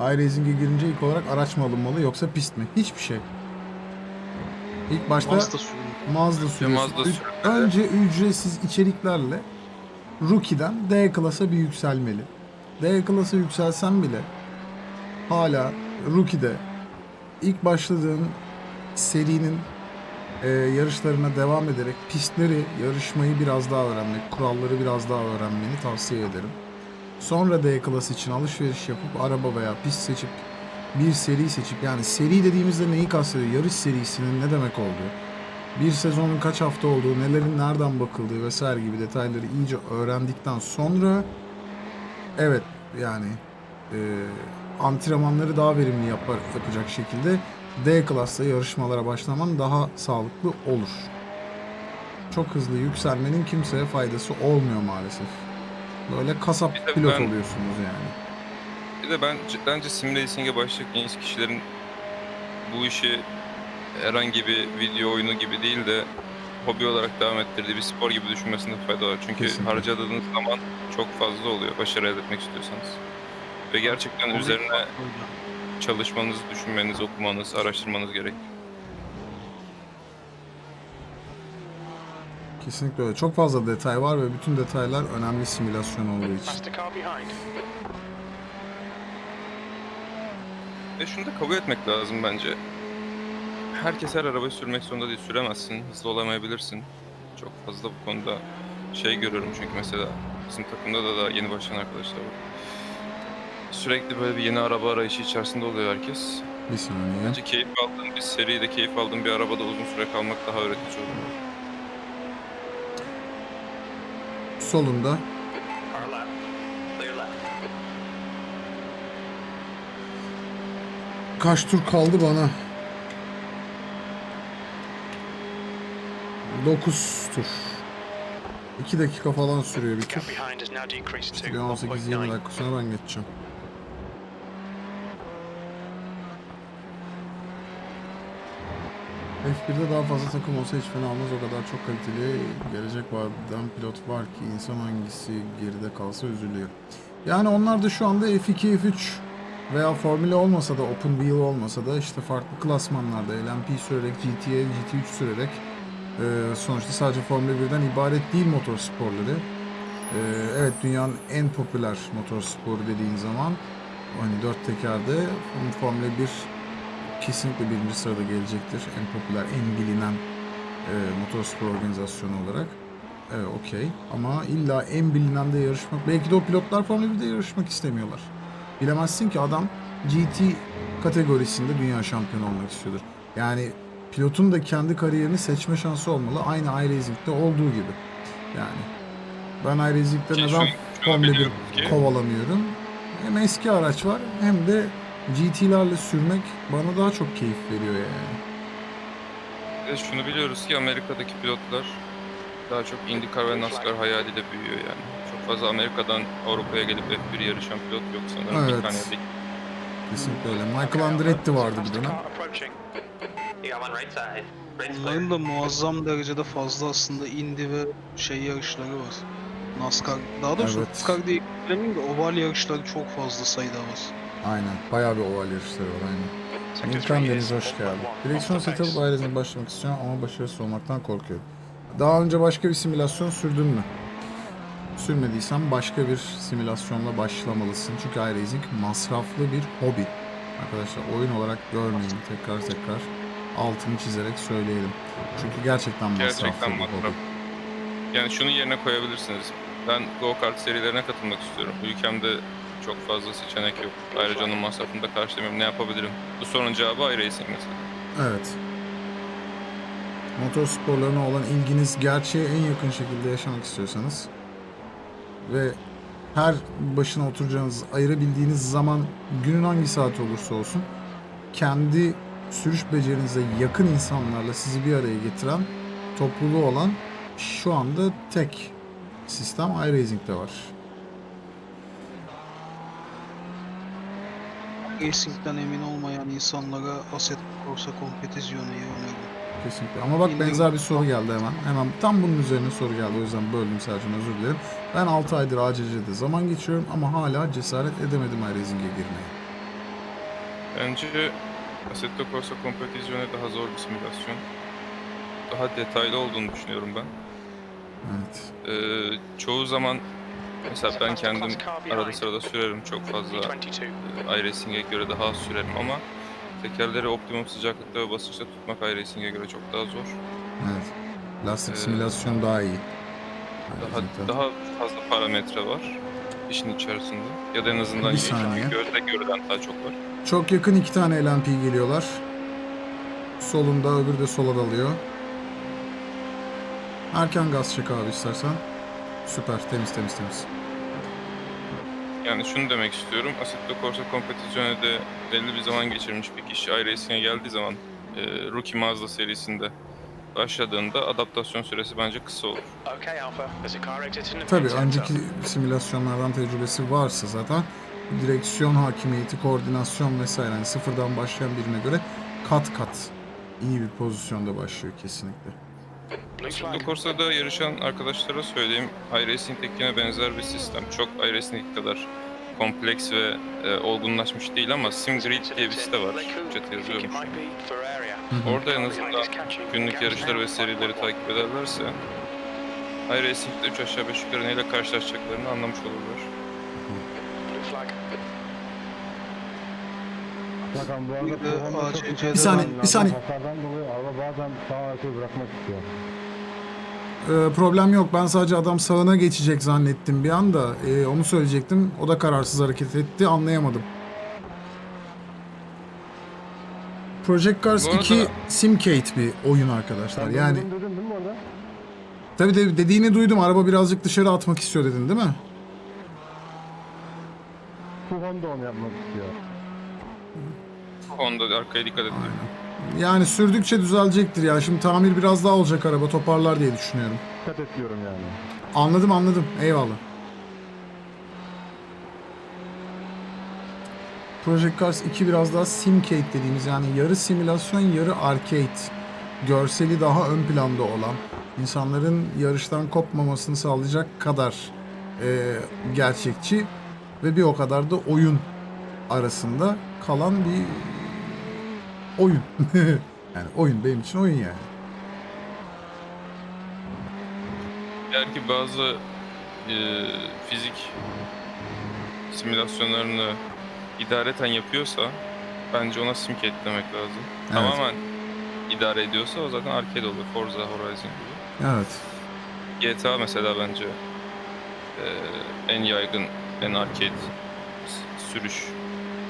iRacing'e girince ilk olarak araç mı alınmalı yoksa pist mi? Hiçbir şey. İlk başta Mazda sürüyor. Mazda. Önce ücretsiz içeriklerle Rookie'den D klasa bir yükselmeli. D klasa yükselsen bile hala Rookie'de ilk başladığın serinin e, yarışlarına devam ederek pistleri, yarışmayı biraz daha öğrenmek, kuralları biraz daha öğrenmeni tavsiye ederim. Sonra D klas için alışveriş yapıp araba veya pist seçip bir seri seçip yani seri dediğimizde neyi kastediyor? Yarış serisinin ne demek olduğu, bir sezonun kaç hafta olduğu, nelerin nereden bakıldığı vesaire gibi detayları iyice öğrendikten sonra evet yani e, antrenmanları daha verimli yapar, yapacak şekilde D klasta yarışmalara başlaman daha sağlıklı olur. Çok hızlı yükselmenin kimseye faydası olmuyor maalesef. Böyle kasap Bir pilot ben- oluyorsunuz yani. Bir de ben bence sim racing'e başlayacak genç kişilerin bu işi herhangi bir video oyunu gibi değil de hobi olarak devam ettirdiği bir spor gibi düşünmesinde fayda var. Çünkü Kesinlikle. harcadığınız zaman çok fazla oluyor başarı elde etmek istiyorsanız. Ve gerçekten üzerine çalışmanız, düşünmeniz, okumanız, araştırmanız gerek. Kesinlikle öyle. Çok fazla detay var ve bütün detaylar önemli simülasyon olduğu için. Ve şunu da kabul etmek lazım bence. Herkes her arabayı sürmek zorunda değil. Süremezsin, hızlı olamayabilirsin. Çok fazla bu konuda şey görüyorum çünkü mesela bizim takımda da, da yeni başlayan arkadaşlar var. Sürekli böyle bir yeni araba arayışı içerisinde oluyor herkes. Bir saniye. Bence keyif aldığın bir seride keyif aldığın bir arabada uzun süre kalmak daha öğretici olur. Solunda kaç tur kaldı bana? 9 tur. 2 dakika falan sürüyor bir tur. Gap behind has now decreased İşte to bir 18-20 1.9. dakika sonra ben geçeceğim. F1'de daha fazla takım olsa hiç fena olmaz. O kadar çok kaliteli gelecek vadeden pilot var ki insan hangisi geride kalsa üzülüyor. Yani onlar da şu anda F2, F3 veya Formula olmasa da Open Wheel olmasa da işte farklı klasmanlarda LMP sürerek, GTA, GT3 sürerek e, sonuçta sadece Formula 1'den ibaret değil motorsporları. Ee, evet dünyanın en popüler motorsporu dediğin zaman hani dört tekerde Formula 1 kesinlikle birinci sırada gelecektir. En popüler, en bilinen e, motorspor organizasyonu olarak. Evet okey. Ama illa en bilinen de yarışmak. Belki de o pilotlar Formula 1'de yarışmak istemiyorlar. Bilemezsin ki adam GT kategorisinde dünya şampiyonu olmak istiyordur. Yani pilotun da kendi kariyerini seçme şansı olmalı. Aynı iRacing'de olduğu gibi. Yani ben iRacing'de Ki neden Formula 1 biliyoruz ki- kovalamıyorum? Hem eski araç var hem de GT'lerle sürmek bana daha çok keyif veriyor yani. Ve şunu biliyoruz ki Amerika'daki pilotlar daha çok IndyCar ve NASCAR hayaliyle büyüyor yani. Çok fazla Amerika'dan Avrupa'ya gelip F1 yarışan pilot yok sanırım. Evet. Bir tane ya da iki. Kesinlikle öyle. Michael Andretti vardı bir dönem. Onların da muazzam derecede fazla aslında Indy ve şey yarışları var. NASCAR, daha doğrusu Evet. NASCAR demeyeyim de oval yarışları çok fazla sayıda var. Aynen. Bayağı bir oval yarışları var aynen. İlkan Deniz hoş 1.1 geldin. Direksiyon pace. ayrıca başlamak istiyorum ama başarısız olmaktan korkuyorum. Daha önce başka bir simülasyon sürdün mü? Sürmediysen başka bir simülasyonla başlamalısın. Çünkü iRacing masraflı bir hobi. Arkadaşlar oyun olarak görmeyin. Tekrar tekrar altını çizerek söyleyelim. Çünkü gerçekten masraflı Gerçekten bir hobi. Yani şunu yerine koyabilirsiniz. Ben go-kart serilerine katılmak istiyorum. Ülkemde çok fazla seçenek yok. Ayrıca onun masrafını da karşılamıyorum. Ne yapabilirim? Bu sorunun cevabı iRacing mesela. Evet. Motor sporlarına olan ilginiz gerçeğe en yakın şekilde yaşamak istiyorsanız ve her başına oturacağınız, ayırabildiğiniz zaman günün hangi saati olursa olsun kendi sürüş becerinize yakın insanlarla sizi bir araya getiren topluluğu olan şu anda tek sistem iRacing'de var. Racing'den emin olmayan insanlara Assetto Corsa Competizione öneririm. Kesinlikle. Ama bak Bildiğim- benzer bir soru geldi hemen. Hemen tam bunun üzerine soru geldi. O yüzden böldüm Sercan özür dilerim. Ben 6 aydır ACC'de zaman geçiriyorum ama hala cesaret edemedim iRacing'e girmeye. Bence Assetto Corsa Competizione daha zor bir simülasyon. Daha detaylı olduğunu düşünüyorum ben. Evet. Ee, çoğu zaman mesela ben kendim arada sırada sürerim çok fazla P22. iRacing'e göre daha az sürerim ama tekerleri optimum sıcaklıkta ve basınçta tutmak iRacing'e göre çok daha zor. Evet. Lastik Ee, simülasyon daha iyi. Daha daha fazla parametre var işin içerisinde. Ya da en azından Bir saniye. gözle görülen daha çok var. Çok yakın iki tane LMP geliyorlar. Solunda öbürü de sola dalıyor. Erken gaz çek abi istersen. Süper temiz temiz temiz. Yani şunu demek istiyorum. Assetto Corsa Competizione'de belli bir zaman geçirmiş bir kişi iRacing'e geldiği zaman e, Rookie Mazda serisinde başladığında adaptasyon süresi bence kısa olur. Tabii önceki simülasyonlardan tecrübesi varsa zaten direksiyon hakimiyeti, koordinasyon vesaire yani sıfırdan başlayan birine göre kat kat iyi bir pozisyonda başlıyor kesinlikle. Assetto Corsa'da yarışan arkadaşlara söyleyeyim. iRacing'dekine benzer bir sistem. Çok iRacing kadar kompleks ve e, olgunlaşmış değil ama SimGrid diye bir site var. Chat yazıyormuş. Orada en azından günlük yarışları ve serileri takip ederlerse iRacing'de 3 aşağı 5 yukarı neyle karşılaşacaklarını anlamış olurlar. Bakın bu arada programda çok Bir saniye, bir saniye. Hasardan dolayı araba bazen sağ arkayı bırakmak istiyor. Ee, problem yok. Ben sadece adam sağına geçecek zannettim bir anda. Ee, onu söyleyecektim. O da kararsız hareket etti. Anlayamadım. Project Cars Bu arada- 2 Simcade bir oyun arkadaşlar. Yani duydun, duydun değil mi orada? tabii de dediğini duydum. Araba birazcık dışarı atmak istiyor dedin değil mi? Bu Honda onu yapmak istiyor. Onda arkaya dikkat edin. Yani sürdükçe düzelecektir ya. Şimdi tamir biraz daha olacak araba toparlar diye düşünüyorum. Dikkat et diyorum yani. Anladım anladım. Eyvallah. Project Cars 2 biraz daha simcade dediğimiz yani yarı simülasyon yarı arcade. Görseli daha ön planda olan, insanların yarıştan kopmamasını sağlayacak kadar e, gerçekçi ve bir o kadar da oyun arasında kalan bir oyun. yani oyun benim için oyun yani. Eğer ki bazı e, fizik simülasyonlarını idareten yapıyorsa bence ona simcade demek lazım. Evet. Tamamen idare ediyorsa o zaten arcade olur. Forza Horizon gibi. Evet. GTA mesela bence e, en yaygın, en arcade sürüş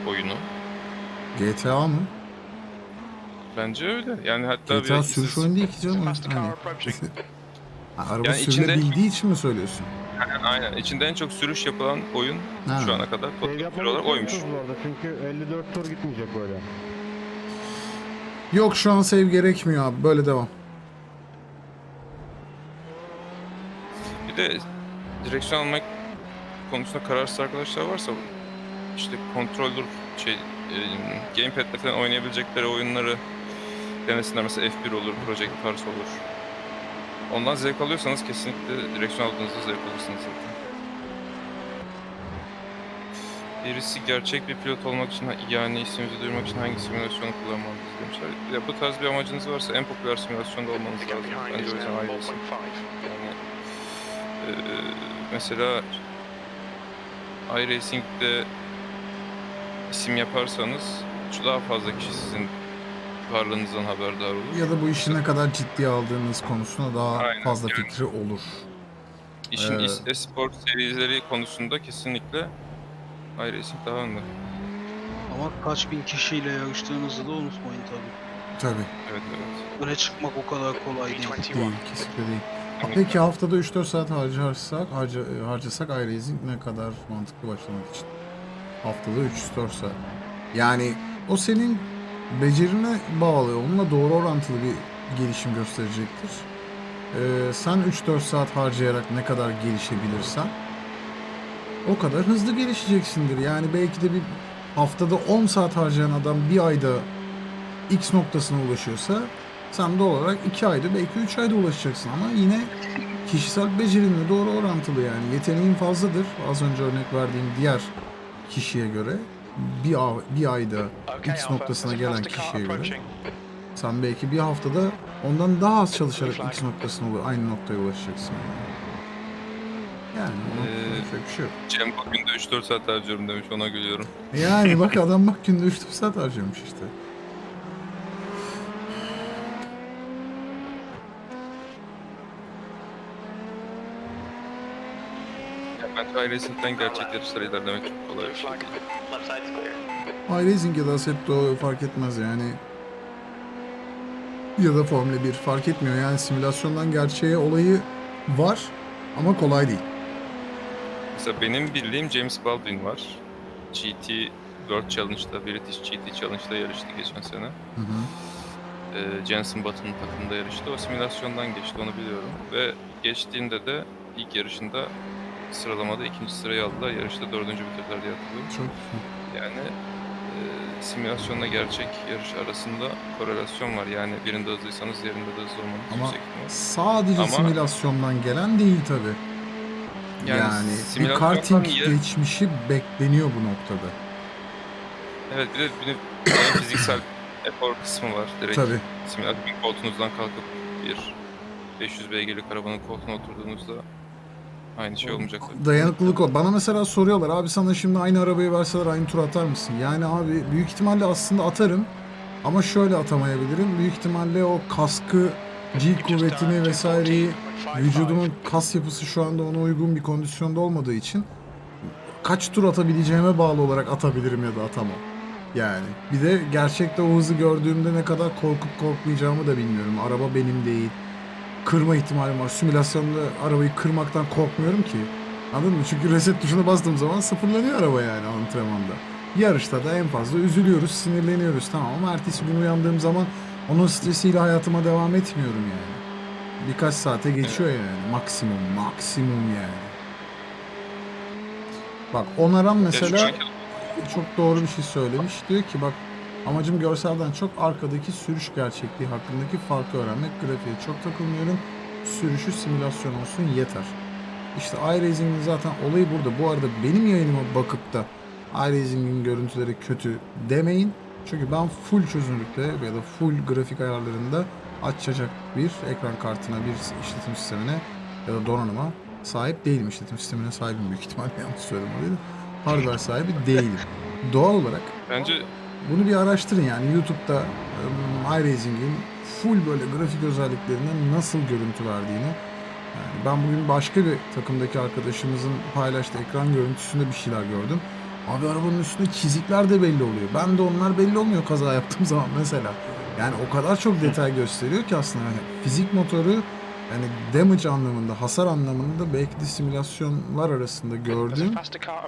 oyunu. GTA mı? Bence öyle. Yani hatta GTA bir sürüş oyunu değil ki canım. Hani, araba Yani içinde- sürülebildiği için mi söylüyorsun? Aynen. İçinde en çok sürüş yapılan oyun Ha. şu ana kadar olarak oymuş. çünkü 54 tur gitmeyecek böyle. Yok şu an save gerekmiyor abi. Böyle devam. Bir de direksiyon almak konusunda kararsız arkadaşlar varsa işte controller şey e, gamepad'le falan oynayabilecekleri oyunları denesinler. Mesela F1 olur, Project Cars olur. Ondan zevk alıyorsanız kesinlikle direksiyon aldığınızda zevk alırsınız zaten. Birisi gerçek bir pilot olmak için yani ismimizi duyurmak için hangi simülasyonu kullanmalıyız demişler. Ya bu tarz bir amacınız varsa en popüler simülasyonda olmanız lazım. Bence o yüzden. 1.5. Yani eee, mesela iRacing'de isim yaparsanız şu daha fazla kişi sizin varlığınızdan haberdar olur. Ya da bu işi ne kadar ciddiye aldığınız konusunda daha Aynen, fazla yani. fikri olur. İşin Ee, e-spor serileri konusunda kesinlikle iRacing daha önde. Ama kaç bin kişiyle yarıştığınızı da unutmayın tabii. Tabii. Evet evet. Öne çıkmak o kadar kolay değil. P21. Değil. Kesinlikle değil. Peki haftada 3-4 saat harcarsak, harca, e, harcasak iRacing ne kadar mantıklı başlamak için? Haftada 3-4 saat. Yani o senin becerine bağlı, onunla doğru orantılı bir gelişim gösterecektir. Ee, sen 3-4 saat harcayarak ne kadar gelişebilirsen o kadar hızlı gelişeceksindir. Yani belki de bir haftada 10 saat harcayan adam bir ayda X noktasına ulaşıyorsa sen de olarak 2 ayda belki 3 ayda ulaşacaksın ama yine kişisel becerinle doğru orantılı yani. Yeteneğin fazladır az önce örnek verdiğim diğer kişiye göre. bir, a- bir ayda X noktasına gelen kişiye göre sen belki bir haftada ondan daha az çalışarak X noktasına aynı noktaya ulaşacaksın. Yani Ee, bir şey yok. Cem bugün de 3-4 saat harcıyorum demiş ona gülüyorum. Yani bak adam bak günde 3 saat harcamış işte. Bence iRacing'den gerçek yarışlara ilerlemek çok kolay bir şey. clear. iRacing ya da Assetto fark etmez yani. Ya da Formula 1 fark etmiyor yani simülasyondan gerçeğe olayı var ama kolay değil. Mesela benim bildiğim James Baldwin var. GT World Challenge'da, British GT Challenge'da yarıştı geçen sene. Hı hı. Ee, Jensen Button'ın takımında yarıştı. O simülasyondan geçti onu biliyorum. Ve geçtiğinde de ilk yarışında sıralamada ikinci sırayı aldılar. Yarışta dördüncü bitirdiler diye hatırlıyorum. Çok. Yani e, simülasyonla gerçek yarış arasında korelasyon var. Yani birinde hızlıysanız diğerinde de hızlı olmanız Ama yüksek ihtimal. sadece Ama- simülasyondan gelen değil tabi. Yani, bir simülasyondan karting ya- geçmişi bekleniyor bu noktada. Evet bir de bir de bir fiziksel efor kısmı var. Direkt Tabi. simülasyon koltuğunuzdan kalkıp bir 500 beygirlik arabanın koltuğuna oturduğunuzda aynı şey olmayacak. Dayanıklılık o. Bana mesela soruyorlar abi sana şimdi aynı arabayı verseler aynı tur atar mısın? Yani abi büyük ihtimalle aslında atarım. Ama şöyle atamayabilirim. Büyük ihtimalle o kaskı, G kuvvetini vesaireyi vücudumun kas yapısı şu anda ona uygun bir kondisyonda olmadığı için kaç tur atabileceğime bağlı olarak atabilirim ya da atamam. Yani bir de gerçekte o hızı gördüğümde ne kadar korkup korkmayacağımı da bilmiyorum. Araba benim değil. Kırma ihtimalim var. Simülasyonda arabayı kırmaktan korkmuyorum ki. Anladın mı? Çünkü reset tuşuna bastığım zaman sıfırlanıyor araba yani antrenmanda. Yarışta da en fazla üzülüyoruz, sinirleniyoruz tamam ama ertesi gün uyandığım zaman onun stresiyle hayatıma devam etmiyorum yani. Birkaç saate geçiyor yani. Maksimum, maksimum yani. Bak Onaran mesela çok doğru bir şey söylemiş. Diyor ki bak amacım görselden çok arkadaki sürüş gerçekliği hakkındaki farkı öğrenmek. Grafiğe çok takılmıyorum. Sürüşü simülasyon olsun yeter. İşte iRacing'in zaten olayı burada. Bu arada benim yayınıma bakıp da iRacing'in görüntüleri kötü demeyin. Çünkü ben full çözünürlükte ya da full grafik ayarlarında açacak bir ekran kartına, bir işletim sistemine ya da donanıma sahip değilim. İşletim sistemine sahibim büyük ihtimalle yanlış söyledim orayı da. Hardware sahibi değilim. Doğal olarak Bence bunu bir araştırın yani YouTube'da um, iRacing'in full böyle grafik özelliklerinden nasıl görüntü verdiğini. Yani ben bugün başka bir takımdaki arkadaşımızın paylaştığı ekran görüntüsünde bir şeyler gördüm. Abi arabanın üstünde çizikler de belli oluyor. Ben de onlar belli olmuyor kaza yaptığım zaman mesela. Yani o kadar çok detay gösteriyor ki aslında yani fizik motoru yani damage anlamında, hasar anlamında belki de simülasyonlar arasında gördüğüm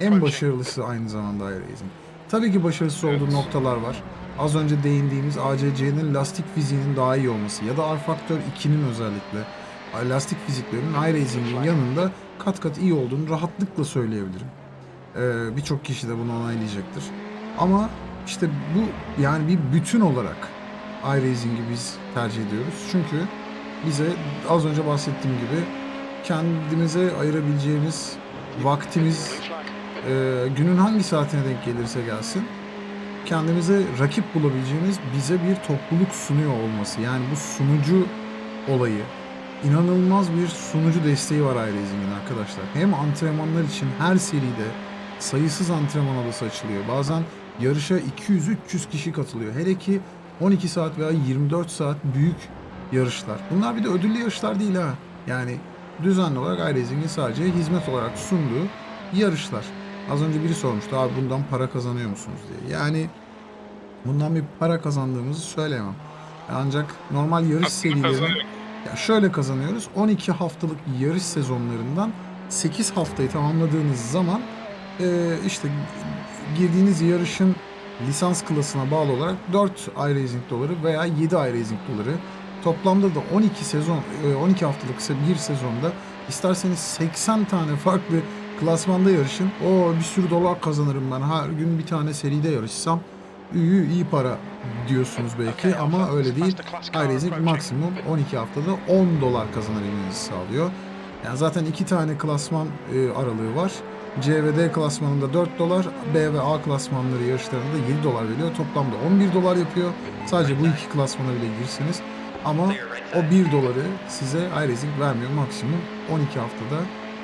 en başarılısı aynı zamanda iRacing. Tabii ki başarısız olduğu Evet. noktalar var. Az önce değindiğimiz ACC'nin lastik fiziğinin daha iyi olması ya da R Factor 2'nin özellikle lastik fiziklerinin iRacing'in yanında kat kat iyi olduğunu rahatlıkla söyleyebilirim. Ee, Birçok kişi de bunu onaylayacaktır. Ama işte bu yani bir bütün olarak iRacing'i biz tercih ediyoruz. Çünkü bize az önce bahsettiğim gibi kendimize ayırabileceğimiz vaktimiz ee, günün hangi saatine denk gelirse gelsin kendimize rakip bulabileceğimiz bize bir topluluk sunuyor olması. Yani bu sunucu olayı inanılmaz bir sunucu desteği var iRacing'in arkadaşlar. Hem antrenmanlar için her seride sayısız antrenman odası açılıyor. Bazen yarışa 200-300 kişi katılıyor. Hele ki 12 saat veya 24 saat büyük yarışlar. Bunlar bir de ödüllü yarışlar değil ha. Yani düzenli olarak iRacing'in sadece hizmet olarak sunduğu yarışlar. Az önce biri sormuştu abi bundan para kazanıyor musunuz diye. Yani bundan bir para kazandığımızı söyleyemem. Ancak normal yarış kazanıyor. ya şöyle kazanıyoruz. 12 haftalık yarış sezonlarından 8 haftayı tamamladığınız zaman eee, işte girdiğiniz yarışın lisans klasına bağlı olarak 4 iRacing doları veya 7 iRacing doları toplamda da 12 sezon eee, 12 haftalık ise bir sezonda isterseniz 80 tane farklı klasmanda yarışın. O bir sürü dolar kazanırım ben. Her gün bir tane seride yarışsam iyi, iyi para diyorsunuz belki ama öyle değil. iRacing maksimum 12 haftada 10 dolar kazanabilmenizi sağlıyor. Yani zaten iki tane klasman e, aralığı var. C ve D klasmanında 4 dolar, B ve A klasmanları yarışlarında 7 dolar veriyor. Toplamda 11 dolar yapıyor. Sadece bu iki klasmana bile girseniz. Ama o 1 doları size iRacing vermiyor. Maksimum 12 haftada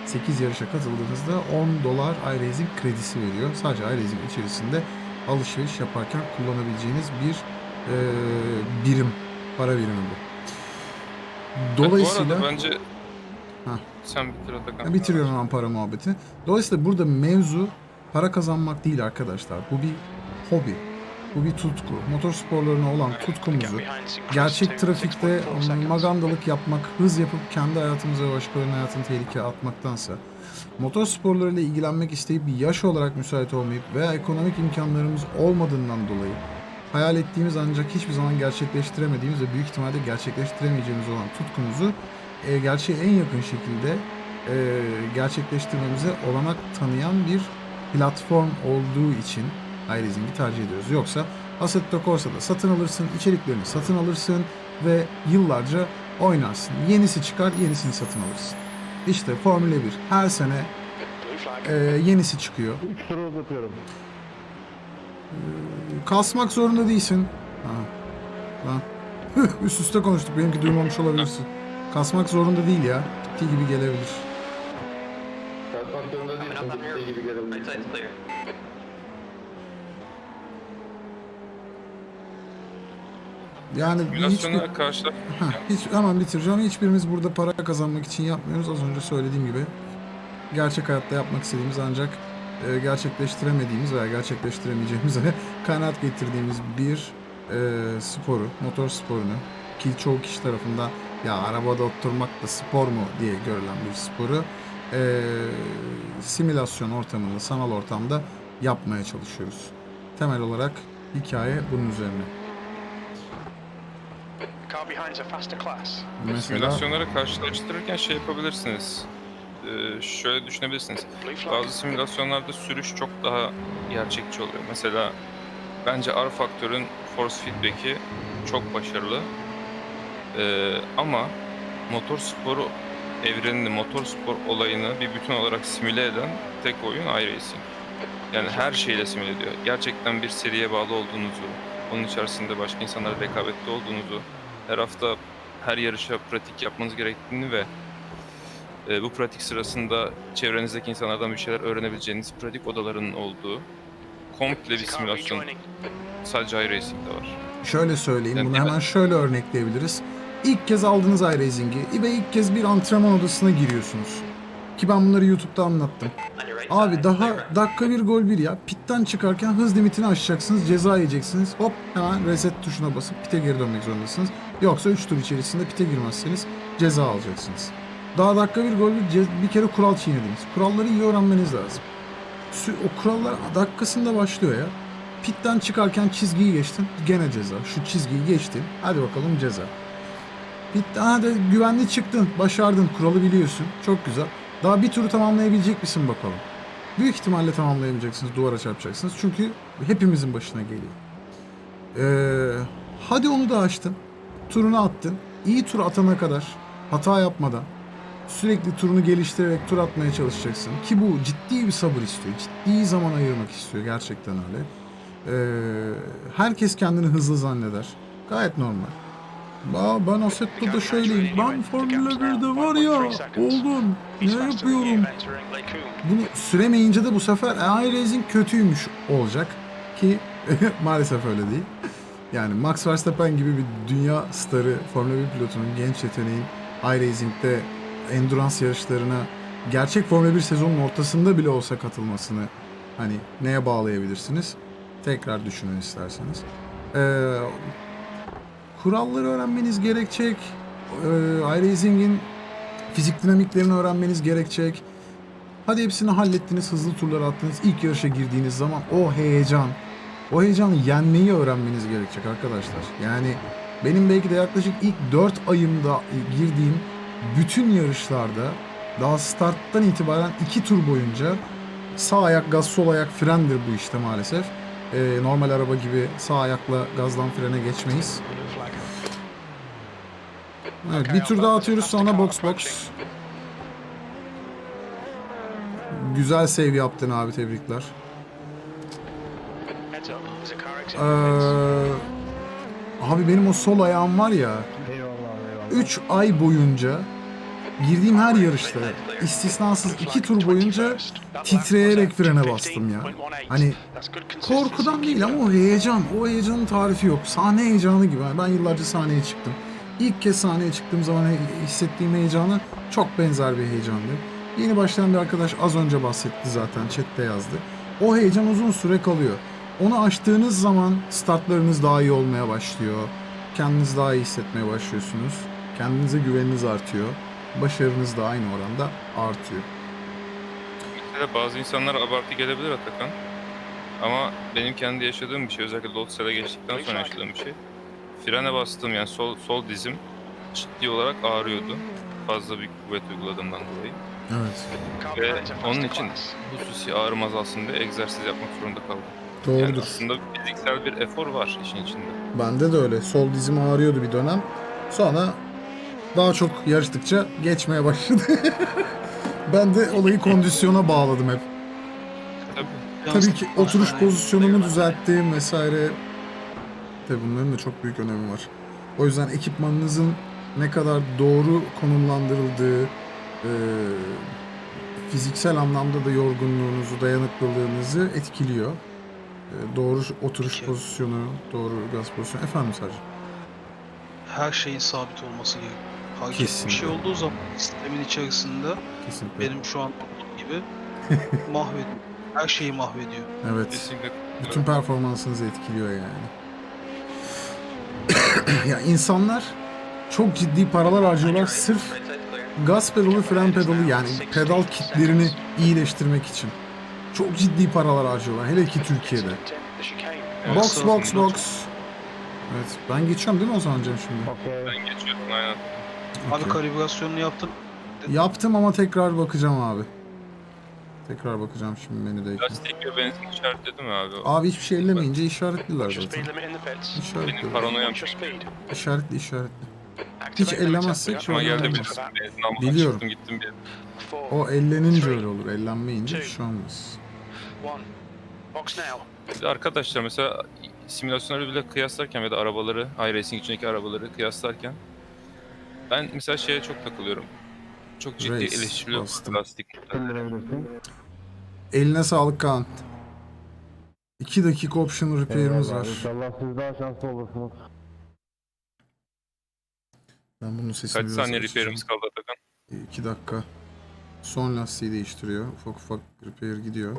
8 yarışa katıldığınızda 10 dolar iRacing kredisi veriyor. Sadece iRacing içerisinde alışveriş yaparken kullanabileceğiniz bir e, birim, para birimi bu. Dolayısıyla... Bu bence... Hah. Sen bitir Atakan. Bitiriyorum hemen para muhabbeti. Dolayısıyla burada mevzu para kazanmak değil arkadaşlar. Bu bir hobi. Bu bir tutku. Motor sporlarına olan tutkumuzu gerçek trafikte 6.4 seconds. magandalık yapmak, hız yapıp kendi hayatımıza ve başkalarının hayatını tehlikeye atmaktansa motor sporlarıyla ilgilenmek isteyip yaş olarak müsait olmayıp veya ekonomik imkanlarımız olmadığından dolayı hayal ettiğimiz ancak hiçbir zaman gerçekleştiremediğimiz ve büyük ihtimalle gerçekleştiremeyeceğimiz olan tutkumuzu e, gerçeğe en yakın şekilde e, gerçekleştirmemize olanak tanıyan bir platform olduğu için iRacing'i tercih ediyoruz. Yoksa Assetto Corsa'da satın alırsın, içeriklerini satın alırsın ve yıllarca oynarsın. Yenisi çıkar, yenisini satın alırsın. İşte Formula 1 her sene e, yenisi çıkıyor. 3 tur uzatıyorum. Kasmak zorunda değilsin. Ha. Lan. Üst üste konuştuk. Benimki duymamış olabilirsin. Kasmak zorunda değil ya. Gittiği gibi gelebilir. Coming up on here. Right side's Yani hiçbir. Heh, hiç, hemen bitireceğim. Hiçbirimiz burada para kazanmak için yapmıyoruz. Az önce söylediğim gibi. Gerçek hayatta yapmak istediğimiz ancak e, gerçekleştiremediğimiz veya gerçekleştiremeyeceğimiz ve kanaat getirdiğimiz bir e, sporu, motor sporunu ki çoğu kişi tarafından ya arabada oturmak da spor mu diye görülen bir sporu e, simülasyon ortamında, sanal ortamda yapmaya çalışıyoruz. Temel olarak hikaye bunun üzerine. Mesela Simülasyonlara karşılaştırırken şey yapabilirsiniz. Ee, şöyle düşünebilirsiniz. Bazı simülasyonlarda sürüş çok daha gerçekçi oluyor. Mesela bence R Factor'ın force feedback'i çok başarılı. Ee, ama motor sporu evrenini, motor spor olayını bir bütün olarak simüle eden tek oyun iRacing. Yani her şeyle simüle ediyor. Gerçekten bir seriye bağlı olduğunuzu, onun içerisinde başka insanlarla rekabette olduğunuzu, her hafta her yarışa pratik yapmanız gerektiğini ve e, bu pratik sırasında çevrenizdeki insanlardan bir şeyler öğrenebileceğiniz pratik odalarının olduğu komple bir simülasyon sadece iRacing'de var. Şöyle söyleyeyim, Yani bunu hemen şöyle örnekleyebiliriz. İlk kez aldınız iRacing'i ve ilk kez bir antrenman odasına giriyorsunuz. Ki ben bunları YouTube'da anlattım. Abi daha dakika bir gol bir ya. Pitten çıkarken hız limitini aşacaksınız, ceza yiyeceksiniz. Hop hemen reset tuşuna basıp pite geri dönmek zorundasınız. Yoksa 3 tur içerisinde pite girmezseniz ceza alacaksınız. Daha dakika bir gol bir, bir kere kural çiğnediniz. Kuralları iyi öğrenmeniz lazım. O kurallar dakikasında başlıyor ya. Pitten çıkarken çizgiyi geçtin. Gene ceza. Şu çizgiyi geçtin. Hadi bakalım ceza. Bitti. Hadi güvenli çıktın. Başardın. Kuralı biliyorsun. Çok güzel. Daha bir turu tamamlayabilecek misin bakalım. Büyük ihtimalle tamamlayamayacaksınız. Duvara çarpacaksınız. Çünkü hepimizin başına geliyor. Ee, hadi onu da açtın. Turunu attın. İyi tur atana kadar hata yapmadan sürekli turunu geliştirerek tur atmaya çalışacaksın. Ki bu ciddi bir sabır istiyor. Ciddi zaman ayırmak istiyor. Gerçekten öyle. Ee, herkes kendini hızlı zanneder. Gayet normal. Ba ben Assetto'da şöyleyim. Ben Formula 1'de var ya oldum. Ne yapıyorum? Bunu süremeyince de bu sefer iRacing kötüymüş olacak. Ki maalesef öyle değil. Yani Max Verstappen gibi bir dünya starı Formula 1 pilotunun genç yeteneğin iRacing'de endurance yarışlarına gerçek Formula 1 sezonun ortasında bile olsa katılmasını hani neye bağlayabilirsiniz? Tekrar düşünün isterseniz. Ee, kuralları öğrenmeniz gerekecek. Ee, iRacing'in fizik dinamiklerini öğrenmeniz gerekecek. Hadi hepsini hallettiniz, hızlı turlar attınız. İlk yarışa girdiğiniz zaman o heyecan, o heyecanı yenmeyi öğrenmeniz gerekecek arkadaşlar. Yani benim belki de yaklaşık ilk 4 ayımda girdiğim bütün yarışlarda daha starttan itibaren 2 tur boyunca sağ ayak gaz sol ayak frendir bu işte maalesef. Ee, normal araba gibi sağ ayakla gazdan frene geçmeyiz. Evet, bir tur daha atıyoruz sonra box box. Güzel save yaptın abi tebrikler. Ee, abi benim o sol ayağım var ya Eyvallah eyvallah. 3 ay boyunca girdiğim her yarışta istisnasız. 2 tur boyunca titreyerek frene bastım ya. Hani korkudan değil ama o heyecan, o heyecanın tarifi yok. Sahne heyecanı gibi. Ben yıllarca sahneye çıktım. İlk kez sahneye çıktığım zaman hissettiğim heyecana çok benzer bir heyecandı. Yeni başlayan bir arkadaş az önce bahsetti zaten, chatte yazdı. O heyecan uzun süre kalıyor. Onu aştığınız zaman startlarınız daha iyi olmaya başlıyor. Kendinizi daha iyi hissetmeye başlıyorsunuz. Kendinize güveniniz artıyor. Başarınız da aynı oranda artıyor. Mesela bazı insanlara abartı gelebilir Atakan. Ama benim kendi yaşadığım bir şey, özellikle Lotus'a geçtikten sonra yaşadığım bir şey. Frene bastığım yani sol sol dizim ciddi olarak ağrıyordu. Fazla büyük kuvvet uyguladığımdan dolayı. Evet. Ve onun için hususi ağrım azalsın diye egzersiz yapmak zorunda kaldım. Yani Doğrudur. aslında fiziksel bir efor var işin içinde. Bende de öyle. Sol dizim ağrıyordu bir dönem. Sonra daha çok yarıştıkça geçmeye başladı. ben de olayı kondisyona bağladım hep. Tabii. Tabii ki oturuş pozisyonumu düzelttim vesaire. Tabii bunların da çok büyük önemi var. O yüzden ekipmanınızın ne kadar doğru konumlandırıldığı, e, fiziksel anlamda da yorgunluğunuzu, dayanıklılığınızı etkiliyor. E, doğru oturuş Peki. pozisyonu, doğru gaz pozisyonu. Efendim sadece. Her şeyin sabit olması gerekiyor. Hareket bir şey olduğu zaman sistemin içerisinde Kesinlikle. benim şu an olduğum gibi mahvediyor. Her şeyi mahvediyor. Evet. Kesinlikle. Bütün performansınızı etkiliyor yani. ya insanlar çok ciddi paralar harcıyorlar sırf gaz pedalı, fren pedalı yani pedal kitlerini iyileştirmek için. Çok ciddi paralar harcıyorlar hele ki Türkiye'de. Box box box. Evet ben geçiyorum değil mi o zaman Cem şimdi? Ben geçiyordum aynen. Abi Okey. kalibrasyonunu yaptım. Yaptım ama tekrar bakacağım abi. Tekrar bakacağım şimdi menüdeyken. Lastik ve benzin işaretledi mi abi? Abi hiçbir şey ellemeyince işaretliler zaten. pits. İşaretli. Benim paranoyam speed. İşaretli işaretli. The ellemezsek şu an geldi olmaz. bir benzin almadan Biliyorum. çıktım gittim bir O ellenince öyle olur. Ellenmeyince bir şey olmaz. De arkadaşlar mesela simülasyonları bile kıyaslarken ya da arabaları, iRacing içindeki arabaları kıyaslarken ben mesela şeye çok takılıyorum. Çok ciddi Race eleştiriliyor bastım. lastik. Eline sağlık Kaan. 2 dakika option repair'imiz var. İnşallah siz daha şanslı olursunuz. Ben bunun sesini Kaç biraz saniye açacağım. repair'imiz kaldı Atakan? 2 dakika. Son lastiği değiştiriyor. Ufak ufak repair gidiyor.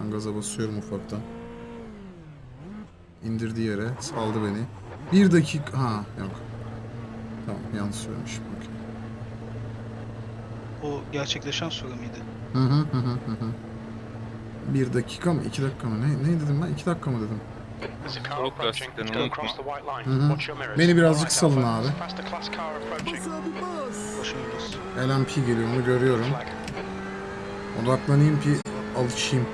Ben gaza basıyorum ufaktan. İndirdi yere. Saldı beni. Bir dakika... Ha yok. Tamam yanlış söylemişim. Okey. O gerçekleşen süre miydi? Hı hı hı hı hı. Bir dakika mı? iki dakika mı? Ne, ne dedim ben? İki dakika mı dedim? Lastiklerini Go unutma. Hı. Beni birazcık salın abi. LMP geliyor onu görüyorum. Odaklanayım ki alışayım.